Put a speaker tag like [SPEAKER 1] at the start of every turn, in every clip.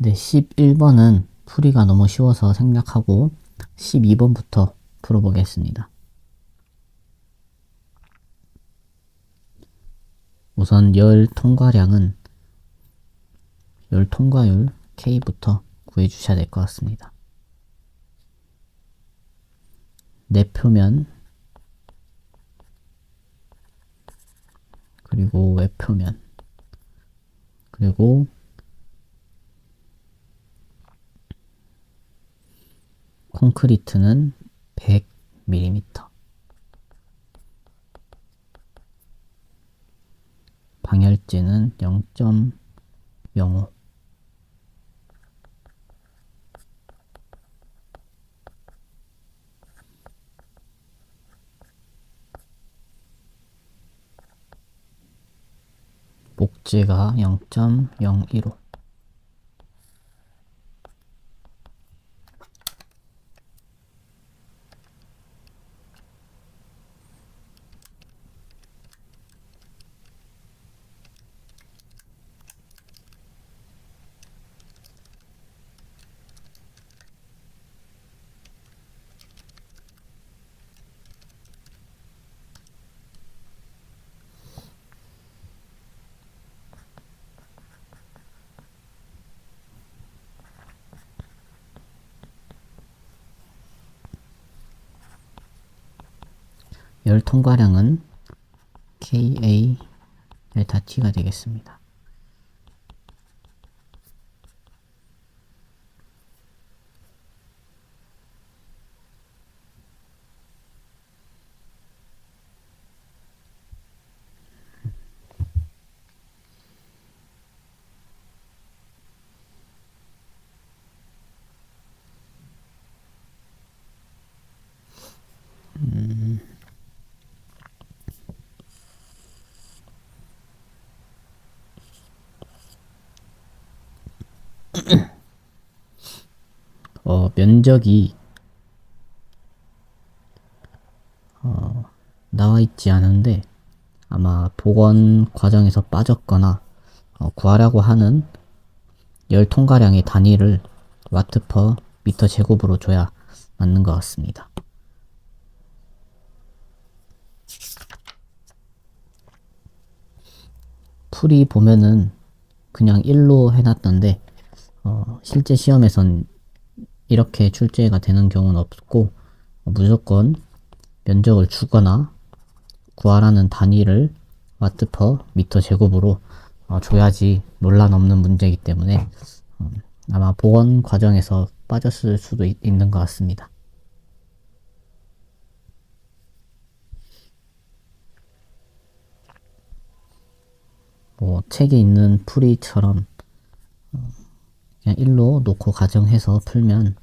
[SPEAKER 1] 네, 11번은 풀이가 너무 쉬워서 생략하고 12번부터 풀어보겠습니다. 우선 열 통과량은 열 통과율 K부터 구해주셔야 될 것 같습니다. 내 표면 그리고 외표면 그리고 콘크리트는 100mm 방열재는 0.05 목재가 0.015 열 통과량은 KA 델타 T가 되겠습니다. 어, 면적이 어, 나와 있지 않은데 아마 복원 과정에서 빠졌거나 어, 구하라고 하는 열 통과량의 단위를 와트 퍼 미터 제곱으로 줘야 맞는 것 같습니다. 풀이 보면은 그냥 1로 해놨던데 어, 실제 시험에선 이렇게 출제가 되는 경우는 없고 어, 무조건 면적을 주거나 구하라는 단위를 와트 퍼 미터 제곱으로 어, 줘야지 논란 없는 문제이기 때문에 음, 아마 보건 과정에서 빠졌을 수도 있, 있는 것 같습니다. 뭐 책에 있는 풀이처럼 1로 놓고 가정해서 풀면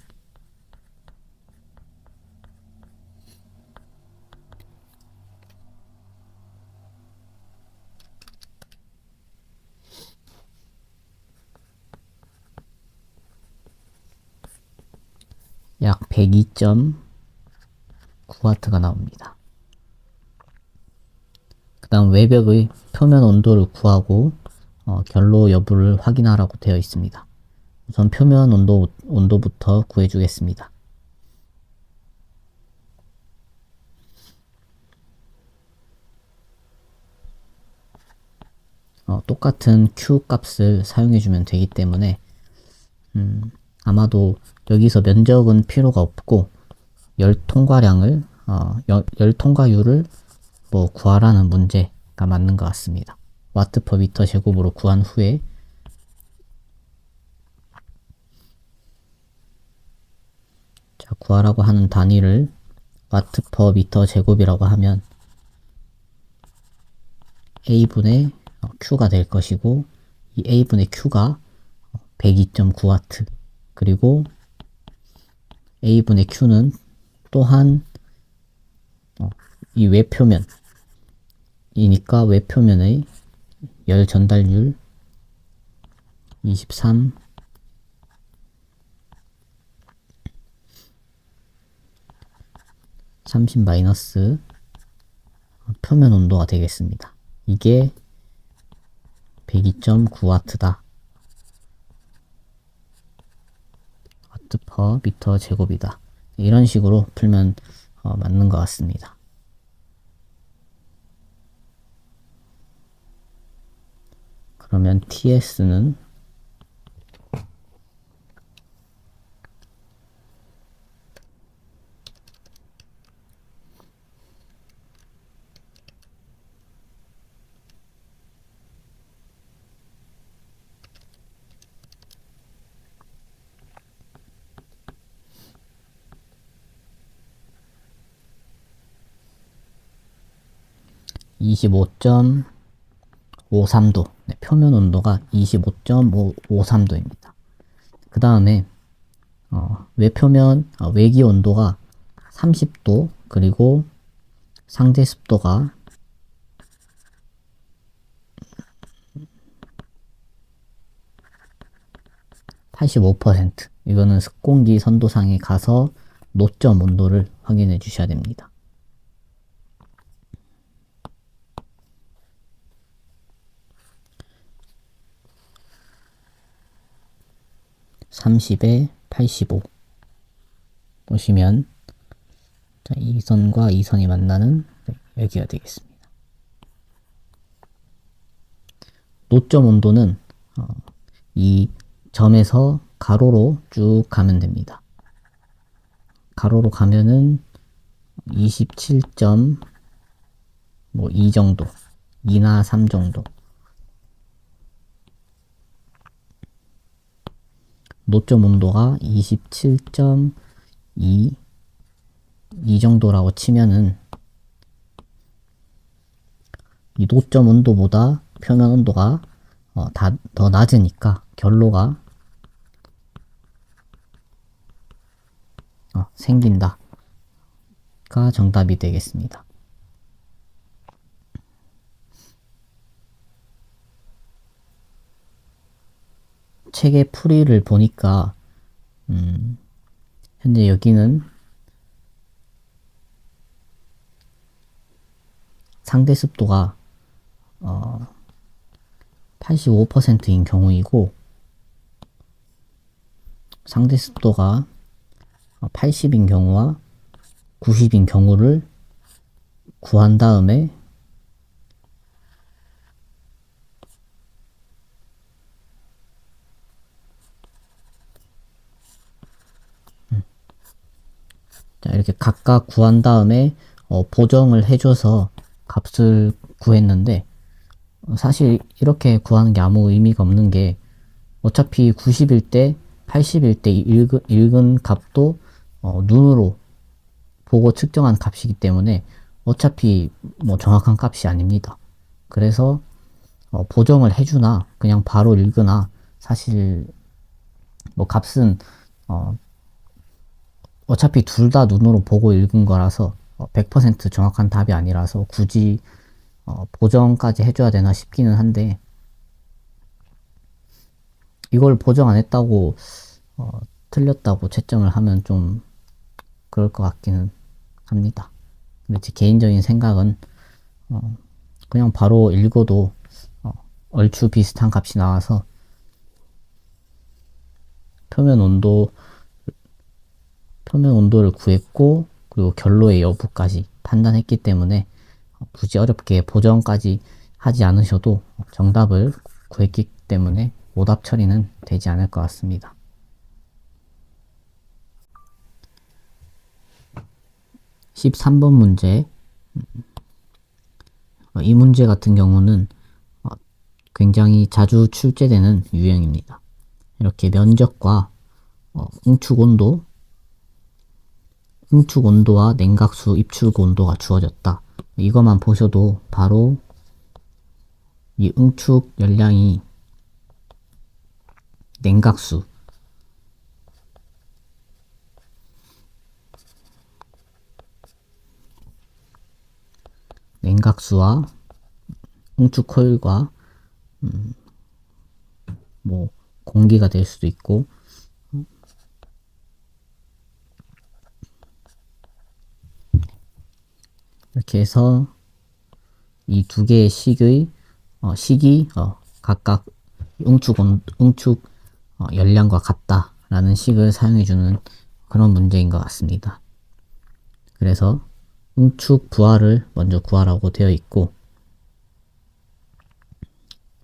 [SPEAKER 1] 약 102.9W가 나옵니다. 그 다음 외벽의 표면 온도를 구하고 어, 결로 여부를 확인하라고 되어 있습니다. 우선 표면 온도, 온도부터 구해주겠습니다. 어, 똑같은 Q 값을 사용해주면 되기 때문에 음, 아마도 여기서 면적은 필요가 없고 열 통과량을 어, 열, 열 통과율을 뭐 구하라는 문제가 맞는 것 같습니다. 와트 퍼 미터 제곱으로 구한 후에 자, 구하라고 하는 단위를 와트 퍼 미터 제곱이라고 하면 A분의 Q가 될 것이고 이 A분의 Q가 102.9W 그리고 A분의 Q는 또한 어, 이 외표면 이니까 외표면의 열 전달률 23 30 마이너스 표면 온도가 되겠습니다. 이게 102.9W다. per 미터 제곱이다. 이런 식으로 풀면 어, 맞는 것 같습니다. 그러면 TS는 25.53도. 네, 표면 온도가 25.53도입니다. 그 다음에 어, 외표면 어, 외기 온도가 30도 그리고 상대 습도가 (85%) 이거는 습공기 선도상에 가서 노점 온도를 확인해 주셔야 됩니다. 30에 85 보시면 자, 이 선과 이 선이 만나는 여기가 되겠습니다. 노점 온도는 어, 이 점에서 가로로 쭉 가면 됩니다. 가로로 가면은 27점 뭐2 정도 2나 3 정도 노점 온도가 27.2 이 정도라고 치면은 이 노점 온도보다 표면 온도가 어, 다, 더 낮으니까 결로가 어, 생긴다. 가 정답이 되겠습니다. 책의 풀이를 보니까 음, 현재 여기는 상대 습도가 어, 85%인 경우이고 상대 습도가 80인 경우와 90인 경우를 구한 다음에 자, 이렇게 각각 구한 다음에 어, 보정을 해줘서 값을 구했는데 사실 이렇게 구하는 게 아무 의미가 없는 게 어차피 90일 때 80일 때 읽은, 읽은 값도 어, 눈으로 보고 측정한 값이기 때문에 어차피 뭐 정확한 값이 아닙니다. 그래서 어, 보정을 해주나 그냥 바로 읽으나 사실 뭐 값은 어, 어차피 둘 다 눈으로 보고 읽은 거라서 100% 어, 정확한 답이 아니라서 굳이 어, 보정까지 해줘야 되나 싶기는 한데 이걸 보정 안 했다고 어, 틀렸다고 채점을 하면 좀 그럴 것 같기는 합니다. 근데 제 개인적인 생각은 어, 그냥 바로 읽어도 어, 얼추 비슷한 값이 나와서 표면 온도 표면 온도를 구했고 그리고 결로의 여부까지 판단했기 때문에 굳이 어렵게 보정까지 하지 않으셔도 정답을 구했기 때문에 오답 처리는 되지 않을 것 같습니다. 13번 문제 이 문제 같은 경우는 굉장히 자주 출제되는 유형입니다. 이렇게 면적과 어, 응축 온도, 응축 온도와 냉각수 입출구 온도가 주어졌다. 이것만 보셔도 바로 이 응축 열량이 냉각수 냉각수와 응축 코일과 음, 뭐 공기가 될 수도 있고 이렇게 해서 이 두 개의 식의 어, 식이 어, 각각 응축 온, 응축 어, 열량과 같다라는 라는 식을 사용해주는 그런 문제인 것 같습니다. 그래서 응축 부하를 먼저 구하라고 되어 있고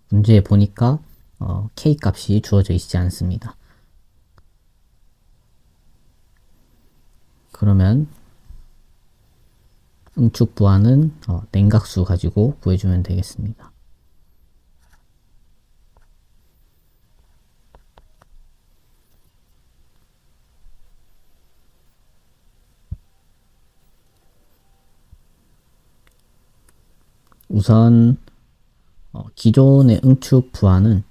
[SPEAKER 1] 문제에 보니까 어, k 값이 주어져 있지 않습니다. 그러면 응축 부하는 어, 냉각수 가지고 구해주면 되겠습니다. 우선 어, 기존의 응축 부하는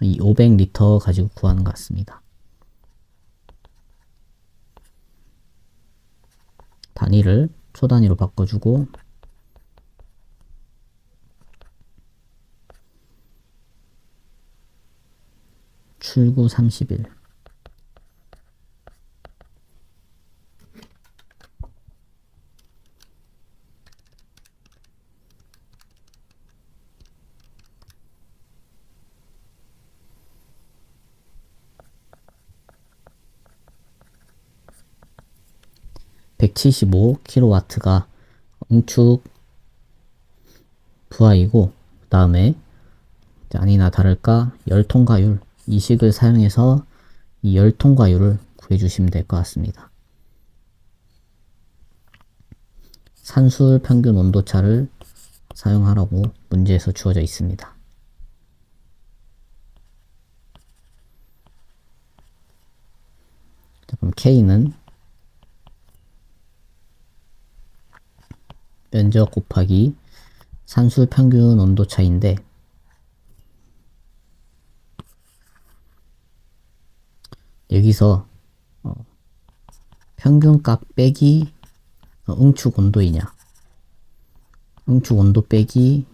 [SPEAKER 1] 이 500리터 가지고 구하는 것 같습니다. 단위를 초 단위로 바꿔주고. 출구 30일 175kW가 응축 부하이고 그 다음에 아니나 다를까 열통과율 이 식을 사용해서 이 열통과율을 구해주시면 될 것 같습니다. 산술 평균 온도차를 사용하라고 문제에서 주어져 있습니다. 그럼 K는 면적 곱하기 산술 평균 온도 차인데 여기서 어, 평균값 빼기 어, 응축 온도이냐? 응축 온도 빼기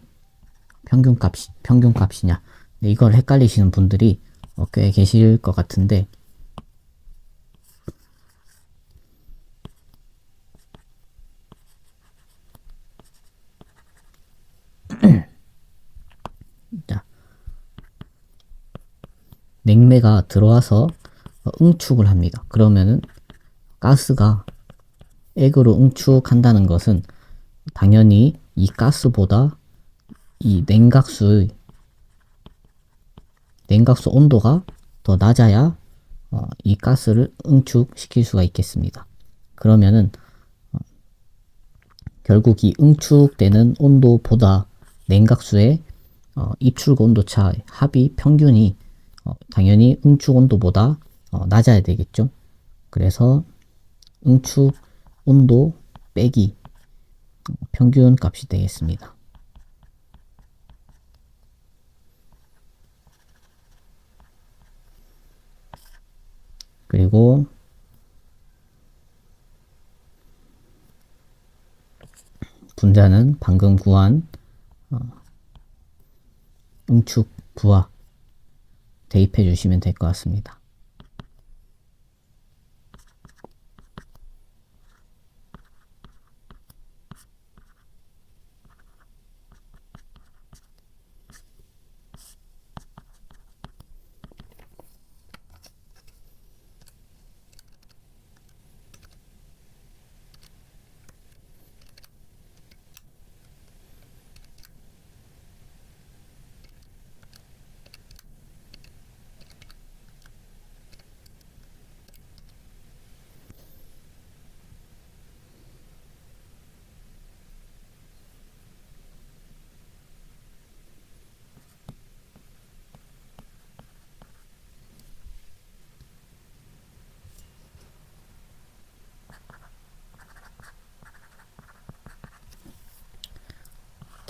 [SPEAKER 1] 평균값 평균값이냐? 이걸 헷갈리시는 분들이 어, 꽤 계실 것 같은데 냉매가 들어와서 응축을 합니다. 그러면은 가스가 액으로 응축한다는 것은 당연히 이 가스보다 이 냉각수의 냉각수 온도가 더 낮아야 어, 이 가스를 응축시킬 수가 있겠습니다. 그러면은 어, 결국 이 응축되는 온도보다 냉각수의 어, 입출 온도 차 합이 평균이 어, 당연히 응축 온도보다 어, 낮아야 되겠죠. 그래서 응축 온도 빼기 평균 값이 되겠습니다. 그리고 분자는 방금 구한 어, 응축 부하 대입해 주시면 될 것 같습니다.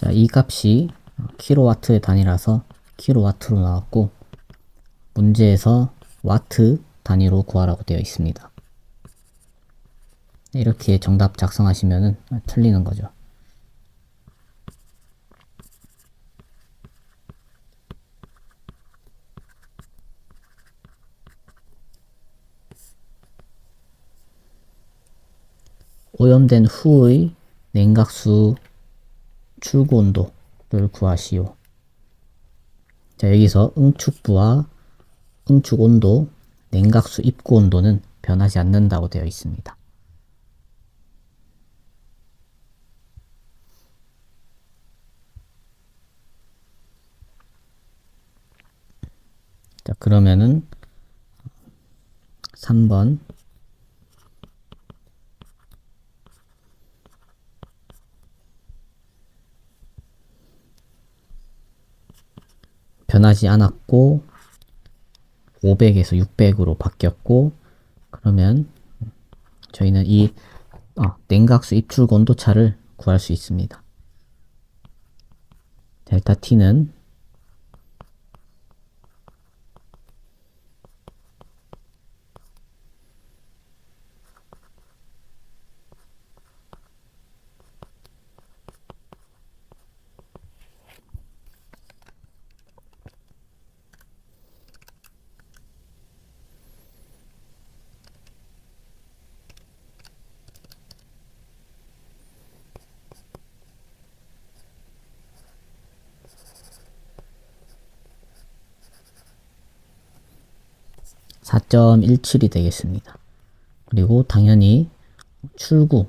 [SPEAKER 1] 자, 이 값이 킬로와트의 단위라서 킬로와트로 나왔고 문제에서 와트 단위로 구하라고 되어 있습니다. 이렇게 정답 작성하시면 틀리는 거죠. 오염된 후의 냉각수 출구 온도를 구하시오. 자, 여기서 응축부와 응축 온도 냉각수 입구 온도는 변하지 않는다고 되어 있습니다. 자, 그러면은 3번 변하지 않았고 500에서 600으로 바뀌었고 그러면 저희는 이 어, 냉각수 입출 온도차를 구할 수 있습니다. 델타 T는 (4.17이) 되겠습니다. 그리고 당연히 출구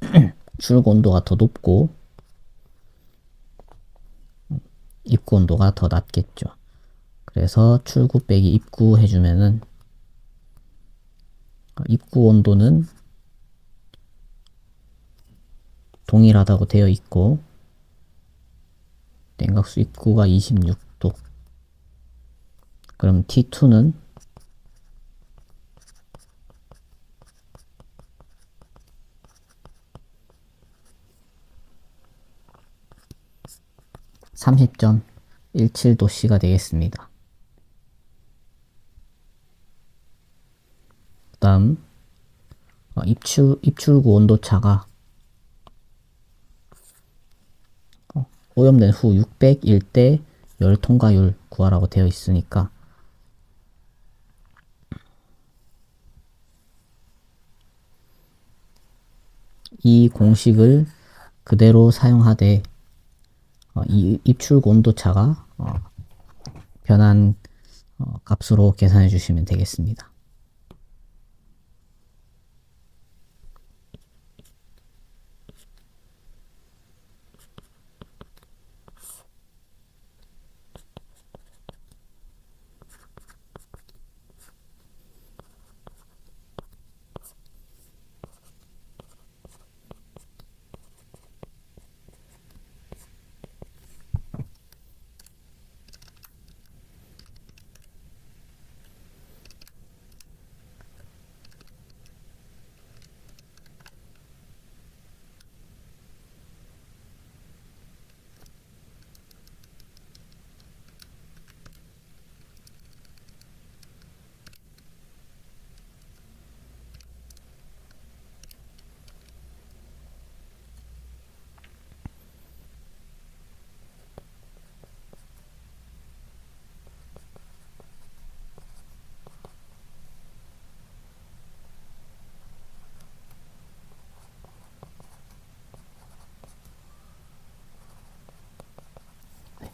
[SPEAKER 1] 출구 온도가 더 높고 입구 온도가 더 낮겠죠. 그래서 출구 빼기 입구 해주면은 입구 온도는 동일하다고 되어 있고 냉각수 입구가 26도 그럼 T2는 (30.17도씨가) 되겠습니다. 그 다음 어, 입출, 입출구 온도차가 어, 오염된 후 601때열 통과율 구하라고 되어 있으니까 이 공식을 그대로 사용하되 어, 이 입출구 온도차가 어, 변한 어, 값으로 계산해 주시면 되겠습니다.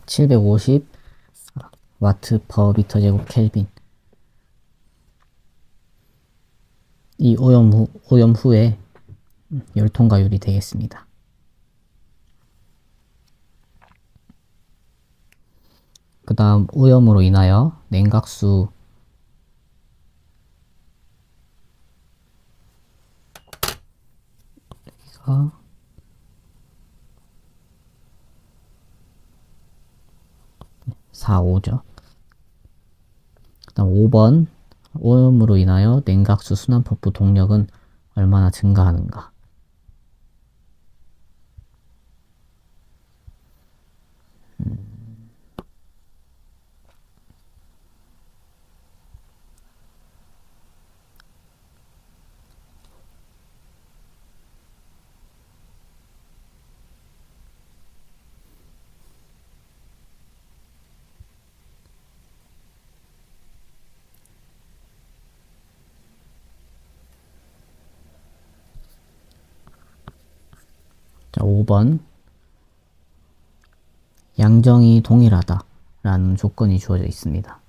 [SPEAKER 1] (750) 와트 퍼 미터 제곱 켈빈 이 오염 후, 오염 후에 열 통과율이 되겠습니다. 그 다음 오염으로 인하여 냉각수 여기가 4, 5죠. 그 다음 5번 오염으로 인하여 냉각수 순환펌프 동력은 얼마나 증가하는가. 자, 5번. 양정이 동일하다. 라는 조건이 주어져 있습니다.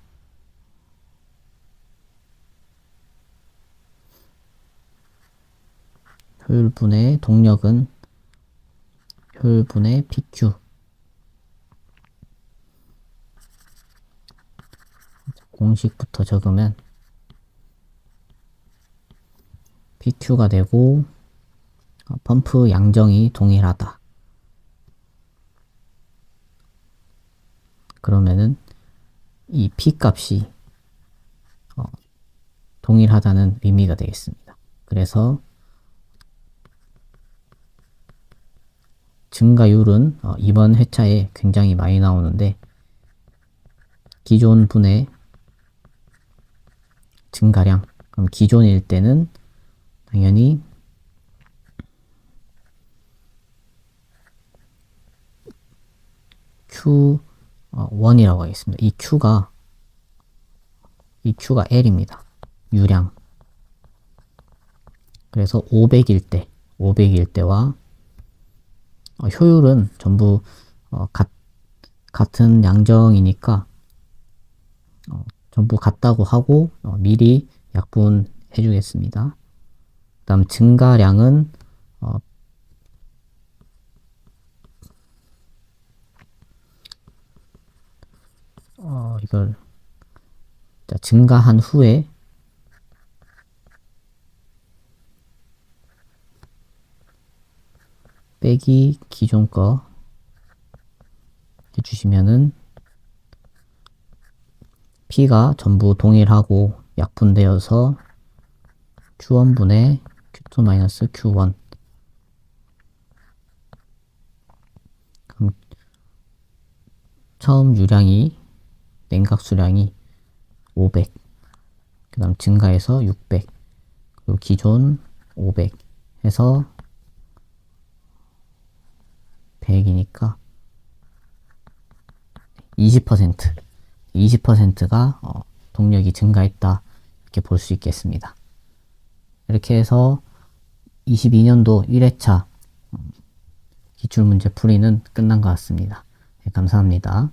[SPEAKER 1] 효율분의 동력은 효율분의 PQ 공식부터 적으면 PQ가 되고 어, 펌프 양정이 동일하다. 그러면은 이 P 값이 어, 동일하다는 의미가 되겠습니다. 그래서 증가율은 어, 이번 회차에 굉장히 많이 나오는데 기존 분의 증가량 그럼 기존일 때는 당연히 Q1이라고 하겠습니다. 이 Q가 이 Q가 L입니다. 유량 그래서 500일 때 500일 때와 어, 효율은 전부 어, 같, 같은 양정이니까 어, 전부 같다고 하고 어, 미리 약분해 주겠습니다. 다음 증가량은 어, 어, 이걸 자, 증가한 후에 빼기 기존 거 해주시면은 P가 전부 동일하고 약분되어서 Q1분의 Q2 Q1 그럼 처음 유량이 냉각 수량이 500 그 다음 증가해서 600 그리고 기존 500 해서 100이니까 20% 20%가 어, 동력이 증가했다 이렇게 볼 수 있겠습니다. 이렇게 해서 22년도 1회차 기출문제 풀이는 끝난 것 같습니다. 네, 감사합니다.